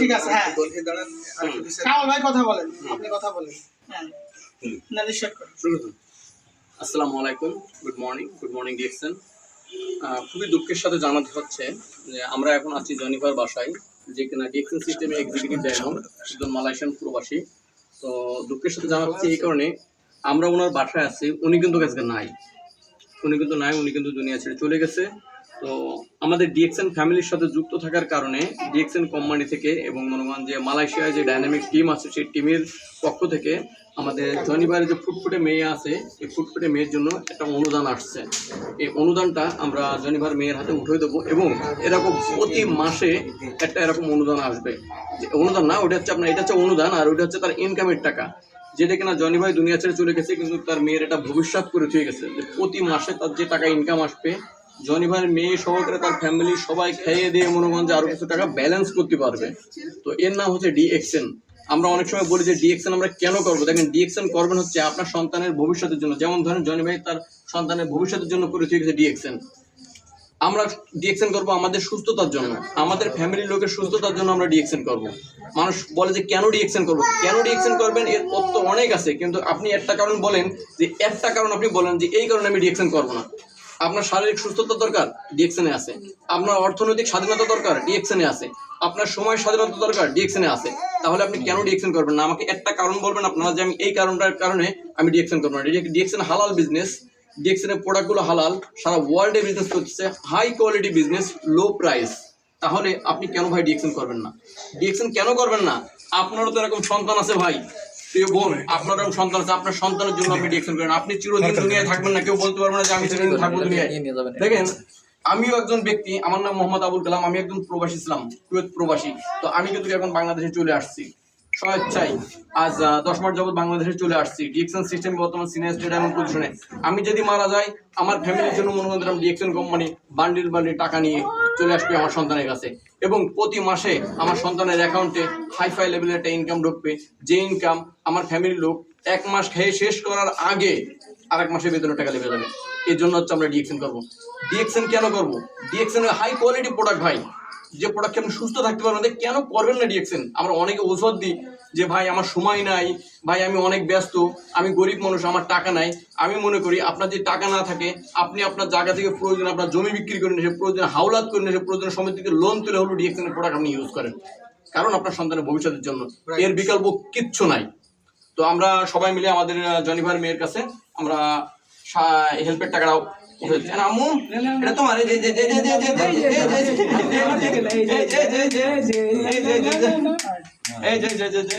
ঠিক আছে আসসালামু আলাইকুম গুড মর্নিং গুড মর্নিং খুবই দুঃখের সাথে জানাতে হচ্ছে যে আমরা এখন আছি জনিভার বাসায়, যে কিনা ডিএক্সএন সিস্টেমে এক্সিকিউটিভ ডায়মন্ড একজন মালয়েশিয়ান প্রবাসী। তো দুঃখের সাথে জানাচ্ছি এই কারণে আমরা ওনার বাসায় আছি, উনি কিন্তু আজকে নাই। উনি কিন্তু নাই, উনি কিন্তু দুনিয়া ছেড়ে চলে গেছে। তো আমাদের ডিএক্সএন ফ্যামিলির সাথে যুক্ত থাকার কারণে ডিএক্সএন কোম্পানি থেকে এবং মনে করেন যে মালয়েশিয়ায় যে ডাইনামিক টিম আছে, সেই টিমের পক্ষ থেকে আমাদের জনিবারের যে ফুটফুটে মেয়ে আছে, এই ফুটফুটে মেয়ের জন্য একটা অনুদান আসছে। এই অনুদানটা আমরা জনিবার মেয়ের হাতে উঠে দেবো এবং এরকম প্রতি মাসে একটা এরকম অনুদান আসবে। অনুদান না ওটা হচ্ছে আপনার, এটা হচ্ছে অনুদান আর ওটা হচ্ছে তার ইনকামের টাকা। যেটা কিনা জনি ভাই দুনিয়া ছেড়ে চলে গেছে, কিন্তু তার মেয়ের এটা ভবিষ্যৎ করে থুয়ে গেছে। যে প্রতি মাসে তার যে টাকা ইনকাম আসবে জনি ভাইয়ের মেয়ে সহকারে তার ফ্যামিলি সবাই খেয়ে দিয়ে মনে যে আরও কিছু টাকা ব্যালেন্স করতে পারবে। তো এর নাম হচ্ছে ডিএক্সএন আমরা অনেক সময় বলি যে ডিএক্সএন আমরা কেন করব? দেখেন ডিএক্সএন করবেন হচ্ছে আপনার সন্তানের ভবিষ্যতের জন্য। যেমন ধরেন, জনি ভাই তার সন্তানের ভবিষ্যতের জন্য করে থুয়ে গেছে ডিএক্সএন আমরা ডিএক্সএন করব আমাদের সুস্থতার জন্য। আমাদের ফ্যামিলির লোকের সুস্থতার জন্য আমরা ডিএক্সএন করব। মানুষ বলে যে কেন ডিএক্সএন করব? কেন ডিএক্সএন করবেন? এর তথ্য অনেক আছে। কিন্তু আপনি একটা কারণ বলেন যে, একটা কারণ আপনি বলেন যে, এই কারণে আমি ডিএক্সএন করব না। আপনার শারীরিক সুস্থতা দরকার ডিএক্সএনে আছে। আপনার অর্থনৈতিক স্বাধীনতা দরকার ডিএক্সএনে আছে। আপনার সময় স্বাধীনতা দরকার ডিএক্সএনে আছে। তাহলে আপনি কেন ডিএক্সএন করবেন না? আমাকে একটা কারণ বলবেন আপনারা যে আমি এই কারণটার কারণে আমি ডিএক্সএন করব না। ডিএক্সএন হালাল বিজনেস ডিএক্সএনের প্রোডাক্টগুলো হালাল, সারা ওয়ার্ল্ডে বিজনেস করতেছে high quality business low price তাহলে আপনি কেন ভাই ডিএক্সএন করবেন না? ডিএক্সএন কেন করবেন না? আপনারও তো এরকম সন্তান আছে ভাই। প্রিয় বোন আপনার এরকম সন্তান আছে আপনার সন্তানের জন্য আপনি ডিএক্সএন করেন। আপনি চিরদিন দুনিয়ায় থাকবেন না কেউ বলতে পারবে না যে আমি চিরদিন থাকব দুনিয়ায়। দেখেন আমিও একজন ব্যক্তি আমার নাম মোহাম্মদ আবুল কালাম আমি একজন প্রবাসী ছিলাম কুয়েত প্রবাসী। তো আমি কিন্তু এখন বাংলাদেশে চলে আসছি। স্বেচ্ছাই আজ দশ মাস যাবত বাংলাদেশে চলে আসছি। ডিএক্সএন সিস্টেম বর্তমান সিনিয়র স্টেডিয়াম পজিশনে আমি যদি মারা যাই, আমার ফ্যামিলির জন্য মনে করেন ডিএক্সএন কোম্পানি বান্ডিল বান্ডিল টাকা নিয়ে চলে আসবে আমার সন্তানের কাছে। এবং প্রতি মাসে আমার সন্তানের অ্যাকাউন্টে হাই ফাই লেভেলের একটা ইনকাম ঢুকবে। যে ইনকাম আমার ফ্যামিলির লোক এক মাস খেয়ে শেষ করার আগে আরেক মাসে বেতনের টাকা লেগে যাবে এই জন্য হচ্ছে আমরা ডিএক্সএন করব। ডিএক্সএন কেন করব? ডিএক্সএন হাই কোয়ালিটি প্রোডাক্ট ভাই। যে প্রোডাক্ট আপনি সুস্থ থাকতে পারবেন না, কেন করবেন না ডিএক্সএন আমরা অনেকে ঔষধ দিই যে ভাই আমার সময় নাই ভাই আমি অনেক ব্যস্ত আমি গরিব মানুষ আমার টাকা নাই। আমি মনে করি আপনার যে টাকা না থাকে আপনি আপনার জায়গা থেকে প্রয়োজন আপনার জমি বিক্রি করে নিয়ে এসে প্রয়োজন হাওলাত করে নিয়ে এসে প্রয়োজন সময় থেকে লোন তুলে হলো ডিএক্সএন প্রোডাক্ট আপনি ইউজ করেন। কারণ আপনার সন্তানের ভবিষ্যতের জন্য। এর বিকল্প কিচ্ছু নাই। তো আমরা সবাই মিলে আমাদের জনিভার মেয়ের কাছে আমরা হেল্পের টাকাটাও আম্মু এটা তোমার এই যে যে যে যে